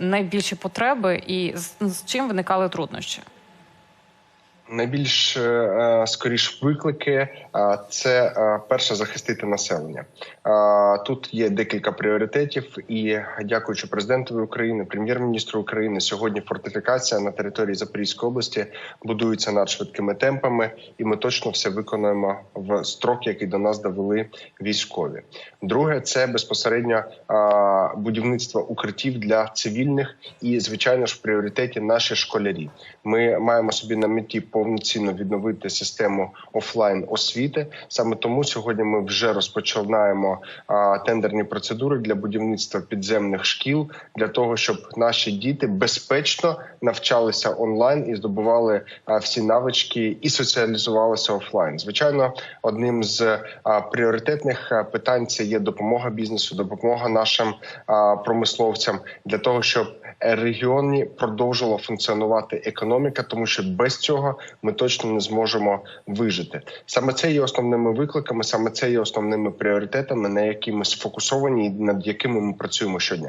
найбільші потреби, і з, з чим виникали труднощі? Найбільш е, скоріш виклики е, це е, перше захистити населення. Е, Тут є декілька пріоритетів, і дякуючи президентові України, прем'єр-міністру України, сьогодні фортифікація на території Запорізької області будується надшвидкими темпами, і ми точно все виконуємо в строк, який до нас довели військові. Друге, це безпосередньо е, будівництво укриттів для цивільних і, звичайно ж, в пріоритеті наші школярі. Ми маємо собі на меті повноцінно відновити систему офлайн освіти. Саме тому сьогодні ми вже розпочинаємо тендерні процедури для будівництва підземних шкіл для того, щоб наші діти безпечно навчалися онлайн і здобували всі навички і соціалізувалися офлайн. Звичайно, одним з пріоритетних питань це є допомога бізнесу, допомога нашим промисловцям для того, щоб регіоні продовжувала функціонувати економіка, тому що без цього ми точно не зможемо вижити. Саме це є основними викликами, саме це є основними пріоритетами, на які ми сфокусовані і над якими ми працюємо щодня.